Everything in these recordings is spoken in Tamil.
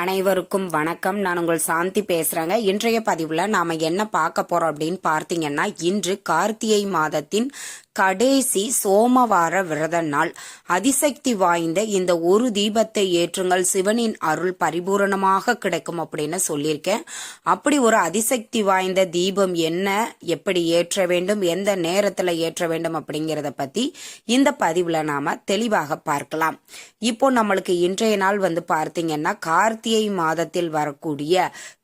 அனைவருக்கும் வணக்கம். நான் உங்கள் சாந்தி பேசுறேங்க. இன்றைய பதிவுல நாம என்ன பார்க்க போறோம் அப்படின்னு பார்த்தீங்கன்னா இன்று கார்த்திகை மாதத்தின் கடைசி சோமவார விரத நாள். அதிசக்தி வாய்ந்த இந்த ஒரு தீபத்தை ஏற்றுங்கள். சிவனின் அருள் பரிபூரணமாக கிடைக்கும் அப்படின்னு சொல்லியிருக்கேன். அப்படி ஒரு அதிசக்தி வாய்ந்த தீபம் என்ன? எப்படி ஏற்ற வேண்டும்? எந்த நேரத்துல ஏற்ற வேண்டும் அப்படிங்கிறத பத்தி இந்த பதிவுல நாம தெளிவாக பார்க்கலாம். இப்போ நம்மளுக்கு இன்றைய நாள் வந்து பார்த்தீங்கன்னா கார்த்திகை மாதத்தில் வரக்கூடிய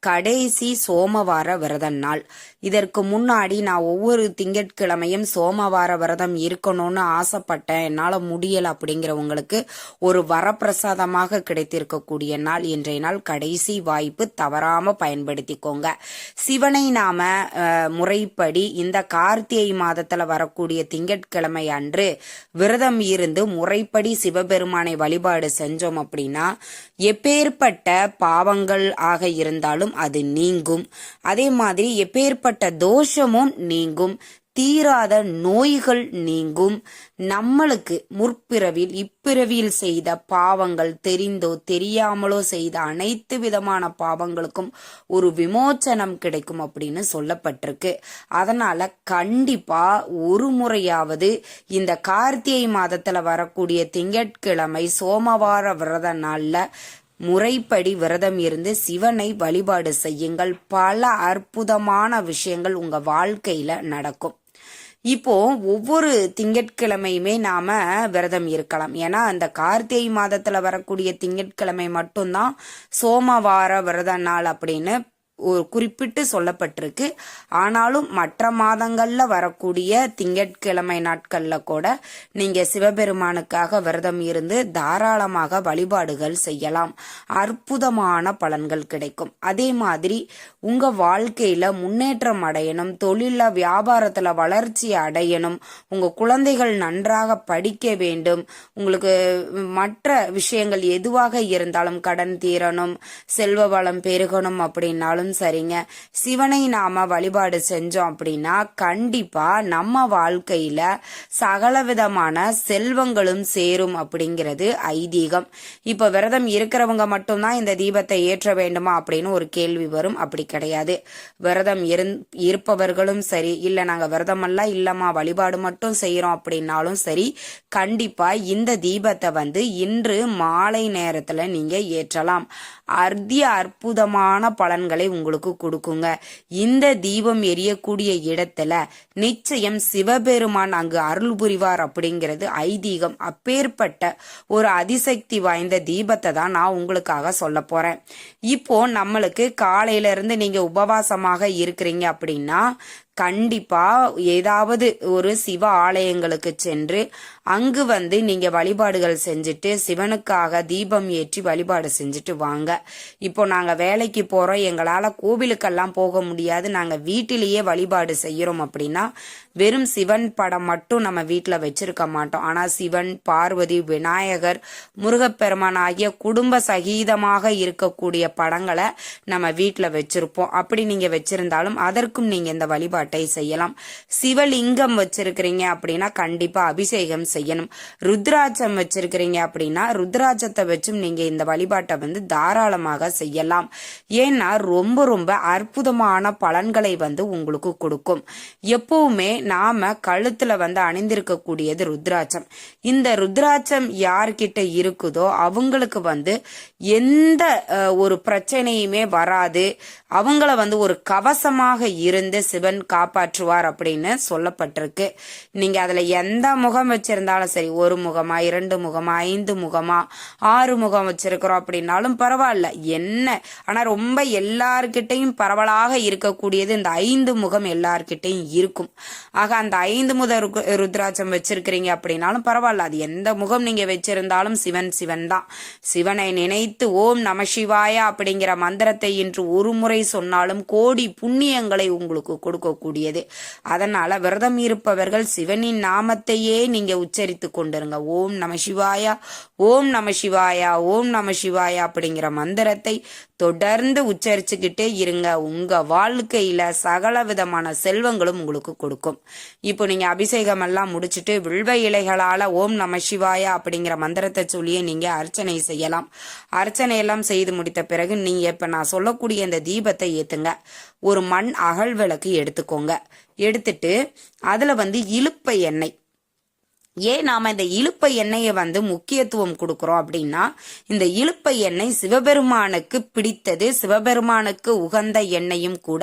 கடைசி சோமவார விரத நாள். இதற்கு முன்னாடி நான் ஒவ்வொரு திங்கட்கிழமையும் சோமவார விரதம் இருக்கணும்னு ஆசைப்பட்டேன். என்னால் முடியல அப்படிங்கிறவங்களுக்கு ஒரு வரப்பிரசாதமாக கிடைத்திருக்கக்கூடிய நாள் இன்றைய நாள் கடைசி வாய்ப்பு தவறாம பயன்படுத்திக்கோங்க. சிவனை நாம முறைப்படி இந்த கார்த்திகை மாதத்துல வரக்கூடிய திங்கட்கிழமை அன்று விரதம் இருந்து முறைப்படி சிவபெருமானை வழிபாடு செஞ்சோம் அப்படின்னா எப்பேற்பட்ட பாவங்கள் ஆக இருந்தாலும் அது நீங்கும். அதே மாதிரி எப்பேற்பட்ட தோஷமும் நீங்கும். தீராத நோய்கள் நீங்கும். நம்மளுக்கு முற்பிறவில் இப்பிறவியில் செய்த பாவங்கள் தெரிந்தோ தெரியாமலோ செய்த அனைத்து விதமான பாவங்களுக்கும் ஒரு விமோச்சனம் கிடைக்கும் அப்படின்னு சொல்லப்பட்டிருக்கு. அதனால கண்டிப்பா ஒரு முறையாவது இந்த கார்த்திகை மாதத்துல வரக்கூடிய திங்கட்கிழமை சோமவார விரத நாள்ல முறைப்படி விரதம் இருந்து சிவனை வழிபாடு செய்யுங்கள். பல அற்புதமான விஷயங்கள் உங்க வாழ்க்கையில நடக்கும். இப்போ ஒவ்வொரு திங்கட்கிழமையுமே நாம விரதம் இருக்கலாம். ஏன்னா அந்த கார்த்திகை மாதத்துல வரக்கூடிய திங்கட்கிழமை மட்டும்தான் சோமவார விரத நாள் அப்படின்னு ஒரு குறிப்பிட்டு சொல்லப்பட்டிருக்கு. ஆனாலும் மற்ற மாதங்கள்ல வரக்கூடிய திங்கட்கிழமை நாட்கள்ல கூட நீங்க சிவபெருமானுக்காக விரதம் இருந்து தாராளமாக வழிபாடுகள் செய்யலாம். அற்புதமான பலன்கள் கிடைக்கும். அதே மாதிரி உங்க வாழ்க்கையில முன்னேற்றம் அடையணும் தொழில வியாபாரத்துல வளர்ச்சி அடையணும் உங்க குழந்தைகள் நன்றாக படிக்க வேண்டும் உங்களுக்கு மற்ற விஷயங்கள் எதுவாக இருந்தாலும் கடன் தீரணும் செல்வ வளம் பெருகணும் அப்படின்னாலும் சரிங்க. சிவனை நாம வழிபாடு செஞ்சோம் அப்படின்னா கண்டிப்பா நம்ம வாழ்க்கையில சகல விதமான செல்வங்களும் சேரும் அப்படிங்கிறது ஐதீகம். இப்ப விரதம் இருக்கிறவங்க மட்டும்தான் இந்த தீபத்தை ஏற்ற வேண்டுமா அப்படின்னு ஒரு கேள்வி வரும். அப்படி கிடையாது. விரதம் இருந் இருப்பவர்களும் சரி இல்ல நாங்க விரதமெல்லாம் இல்லம்மா வழிபாடு மட்டும் செய்யறோம் அப்படின்னாலும் சரி கண்டிப்பா இந்த தீபத்தை வந்து இன்று மாலை நேரத்துல நீங்க ஏற்றலாம். அர்த்திய அற்புதமான பலன்களை உங்களுக்கு கொடுக்குங்க. இந்த தீபம் எரியக்கூடிய இடத்துல நிச்சயம் சிவபெருமான் அங்கு அருள் புரிவார் அப்படிங்கிறது ஐதீகம். அப்பேற்பட்ட ஒரு அதிசக்தி வாய்ந்த தீபத்தை தான் நான் உங்களுக்காக சொல்ல போறேன். இப்போ நம்மளுக்கு காலையில இருந்து நீங்க உபவாசமாக இருக்கிறீங்க அப்படின்னா கண்டிப்பா ஏதாவது ஒரு சிவ ஆலயங்களுக்கு சென்று அங்கு வந்து நீங்க வழிபாடுகள் செஞ்சுட்டு சிவனுக்காக தீபம் ஏற்றி வழிபாடு செஞ்சுட்டு வாங்க. இப்போ நாங்க வேலைக்கு போறோம். எங்களால கோவிலுக்கெல்லாம் போக முடியாது. நாங்க வீட்டிலேயே வழிபாடு செய்யறோம் அப்படின்னா வெறும் சிவன் படம் மட்டும் நம்ம வீட்டில் வச்சிருக்க மாட்டோம். ஆனால் சிவன் பார்வதி விநாயகர் முருகப்பெருமான் ஆகிய குடும்ப சகிதமாக இருக்கக்கூடிய படங்களை நம்ம வீட்டில் வச்சிருப்போம். அப்படி நீங்கள் வச்சிருந்தாலும் அதற்கும் நீங்கள் இந்த வழிபாட்டை செய்யலாம். சிவலிங்கம் வச்சிருக்கிறீங்க அப்படின்னா கண்டிப்பாக அபிஷேகம் செய்யணும். ருத்ராட்சம் வச்சிருக்கிறீங்க அப்படின்னா ருத்ராட்சத்தை வச்சும் நீங்கள் இந்த வழிபாட்டை வந்து தாராளமாக செய்யலாம். ஏன்னா ரொம்ப ரொம்ப அற்புதமான பலன்களை வந்து உங்களுக்கு கொடுக்கும். எப்பவுமே நாம கழுத்துல வந்து அணிந்திருக்கக்கூடியது ருத்ராட்சம். இந்த ருத்ராட்சம் யார்கிட்ட இருக்குதோ அவங்களுக்கு வந்து எந்த ஒரு பிரச்சனையுமே வராது. அவங்கள வந்து ஒரு கவசமாக இருந்து சிவன் காப்பாற்றுவார் அப்படின்னு சொல்லப்பட்டிருக்கு. நீங்க அதுல எந்த முகம் வச்சிருந்தாலும் சரி ஒரு முகமா இரண்டு முகமா ஐந்து முகமா ஆறு முகம் வச்சிருக்கிறோம் அப்படின்னாலும் பரவாயில்ல. என்ன? ஆனா ரொம்ப எல்லார்கிட்டையும் பரவலாக இருக்கக்கூடியது இந்த ஐந்து முகம் எல்லார்கிட்டையும் இருக்கும். ஆக அந்த ஐந்து முத ருத்ராட்சம் வச்சிருக்கிறீங்க அப்படின்னாலும் பரவாயில்ல. அது எந்த முகம் நீங்க வச்சிருந்தாலும் சிவன் சிவன் தான். சிவனை நினைத்து ஓம் நம சிவாய அப்படிங்கிற மந்திரத்தை இன்று ஒரு முறை சொன்னாலும் கோடி புண்ணியங்களை உங்களுக்கு கொடுக்கக்கூடியது. அதனால விரதம் இருப்பவர்கள் சிவனின் நாமத்தையே நீங்க உச்சரித்து கொண்டிருங்க. ஓம் நம சிவாயா ஓம் நம சிவாயா ஓம் நம சிவாயா அப்படிங்கிற மந்திரத்தை தொடர்ந்து உச்சரிச்சுக்கிட்டே இருங்க. உங்க வாழ்க்கையில சகல விதமான செல்வங்களும் உங்களுக்கு கொடுக்கும். இப்போ நீங்க அபிஷேகம் எல்லாம் முடிச்சுட்டு வில்வ இலைகளால ஓம் நம சிவாயா அப்படிங்கிற மந்திரத்தை சொல்லியே நீங்க அர்ச்சனை செய்யலாம். அர்ச்சனை எல்லாம் செய்து முடித்த பிறகு நீங்க இப்ப நான் சொல்லக்கூடிய இந்த தீபத்தை ஏத்துங்க. ஒரு மண் அகல் விளக்கு எடுத்துக்கோங்க. எடுத்துட்டு அதுல வந்து இலுப்பை எண்ணெய். ஏன் நாம இந்த இழுப்பை எண்ணெயை வந்து முக்கியத்துவம் கொடுக்குறோம் அப்படின்னா இந்த இழுப்பை எண்ணெய் சிவபெருமானுக்கு பிடித்தது சிவபெருமானுக்கு உகந்த எண்ணெயும் கூட.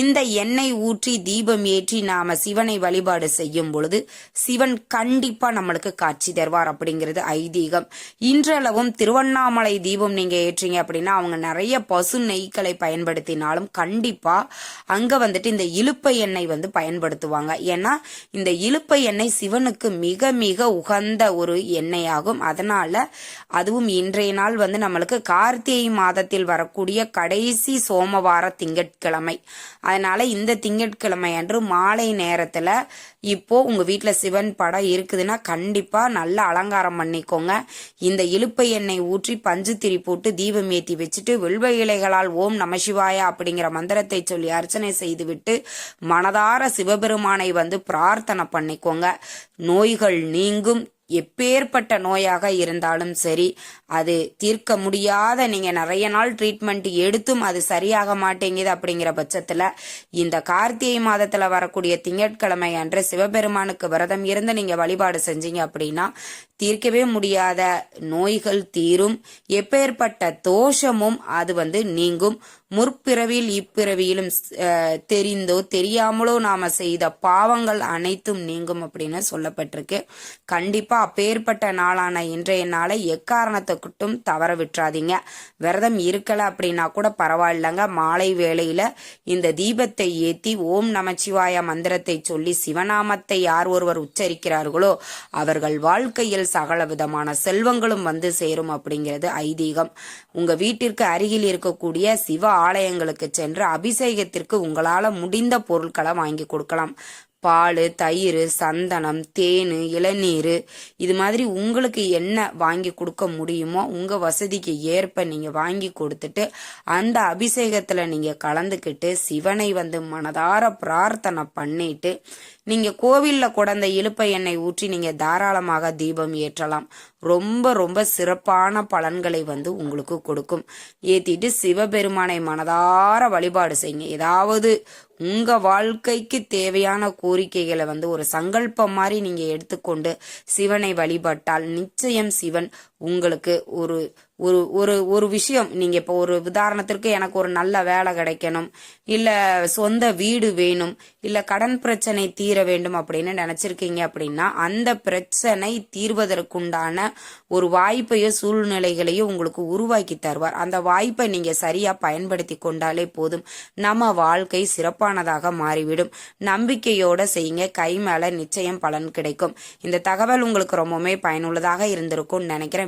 இந்த எண்ணெய் ஊற்றி தீபம் ஏற்றி நாம சிவனை வழிபாடு செய்யும் பொழுது சிவன் கண்டிப்பா நம்மளுக்கு காட்சி தருவார் அப்படிங்கிறது ஐதீகம். இன்றளவும் திருவண்ணாமலை தீபம் நீங்க ஏற்றீங்க அப்படின்னா அவங்க நிறைய பசு நெய்களை பயன்படுத்தினாலும் கண்டிப்பா அங்க வந்துட்டு இந்த இழுப்பை எண்ணெய் வந்து பயன்படுத்துவாங்க. ஏன்னா இந்த இழுப்பை எண்ணெய் சிவனுக்கு மிக மிக மிக உகந்த ஒரு எண்ணெயாகும். அதனால அதுவும் இன்றைய நாள் வந்து நம்மளுக்கு கார்த்திகை மாதத்தில் வரக்கூடிய கடைசி சோமவார திங்கட்கிழமை. அதனால இந்த திங்கட்கிழமை அன்று மாலை நேரத்துல இப்போ உங்க வீட்டுல சிவன் படம் இருக்குதுன்னா கண்டிப்பா நல்ல அலங்காரம் பண்ணிக்கோங்க. இந்த இலுப்பை எண்ணெய் ஊற்றி பஞ்சு திரி போட்டு தீபம் ஏத்தி வச்சுட்டு வெள்வ இலைகளால் ஓம் நமசிவாயா அப்படிங்கிற மந்திரத்தை சொல்லி அர்ச்சனை செய்துவிட்டு மனதார சிவபெருமானை வந்து பிரார்த்தனை பண்ணிக்கோங்க. நோய்கள் நீங்கும் எப்பேற்பட்ட நோயாக இருந்தாலும் சரி அது தீர்க்க முடியாத நீங்கள் நிறைய நாள் ட்ரீட்மெண்ட் எடுத்தும் அது சரியாக மாட்டேங்குது அப்படிங்கிற பட்சத்தில் இந்த கார்த்திகை மாதத்தில் வரக்கூடிய திங்கட்கிழமை அன்று சிவபெருமானுக்கு விரதம் இருந்து நீங்கள் வழிபாடு செஞ்சீங்க அப்படின்னா தீர்க்கவே முடியாத நோய்கள் தீரும். எப்பேற்பட்ட தோஷமும் அது வந்து நீங்கும். முற்பிறவியில் இப்பிறவியிலும் தெரிந்தோ தெரியாமலோ நாம செய்த பாவங்கள் அனைத்தும் நீங்கும் அப்படின்னு சொல்லப்பட்டிருக்கு. கண்டிப்பா அப்பேற்பட்ட நாளான இன்றைய நாளை எக்காரணத்துக்கிட்டும் தவற விட்டுறாதீங்க. விரதம் இருக்கல அப்படின்னா கூட பரவாயில்லைங்க. மாலை வேளையில இந்த தீபத்தை ஏத்தி ஓம் நமச்சிவாய மந்திரத்தை சொல்லி சிவநாமத்தை யார் ஒருவர் உச்சரிக்கிறார்களோ அவர்கள் வாழ்க்கையில் சகல விதமான செல்வங்களும் வந்து சேரும் அப்படிங்கிறது ஐதீகம். உங்க வீட்டிற்கு அருகில் இருக்கக்கூடிய சிவ ஆலயங்களுக்கு சென்று அபிஷேகத்திற்கு உங்களால் முடிந்த பொருட்களை வாங்கி கொடுக்கலாம். பால் தயிர் சந்தனம் தேன் இளநீர். இது மாதிரி உங்களுக்கு என்ன வாங்கி கொடுக்க முடியுமோ உங்கள் வசதிக்கு ஏற்ப நீங்கள் வாங்கி கொடுத்துட்டு அந்த அபிஷேகத்தில் நீங்கள் கலந்துக்கிட்டு சிவனை வந்து மனதார பிரார்த்தனை பண்ணிட்டு நீங்கள் கோவிலில் கொடந்த இழுப்ப எண்ணெய் ஊற்றி நீங்கள் தாராளமாக தீபம் ஏற்றலாம். ரொம்ப ரொம்ப சிறப்பான பலன்களை வந்து உங்களுக்கு கொடுக்கும். ஏற்றிட்டு சிவபெருமானை மனதார வழிபாடு செய்யுங்க. ஏதாவது உங்க வாழ்க்கைக்கு தேவையான கோரிக்கைகளை வந்து ஒரு சங்கல்பம் மாதிரி நீங்க எடுத்துக்கொண்டு சிவனை வழிபட்டால் நிச்சயம் சிவன் உங்களுக்கு ஒரு ஒரு ஒரு ஒரு விஷயம். நீங்க இப்போ ஒரு உதாரணத்திற்கு எனக்கு ஒரு நல்ல வேலை கிடைக்கணும் இல்ல சொந்த வீடு வேணும் இல்ல கடன் பிரச்சனை தீர வேண்டும் அப்படின்னு நினைச்சிருக்கீங்க அப்படின்னா அந்த பிரச்சனை தீர்வதற்குண்டான ஒரு வாய்ப்பையோ சூழ்நிலைகளையோ உங்களுக்கு உருவாக்கி தருவார். அந்த வாய்ப்பை நீங்க சரியா பயன்படுத்தி கொண்டாலே போதும். நம்ம வாழ்க்கை சிறப்பானதாக மாறிவிடும். நம்பிக்கையோட செய்யுங்க. கை மேல நிச்சயம் பலன் கிடைக்கும். இந்த தகவல் உங்களுக்கு ரொம்பவுமே பயனுள்ளதாக இருந்திருக்கும்னு நினைக்கிறேன்.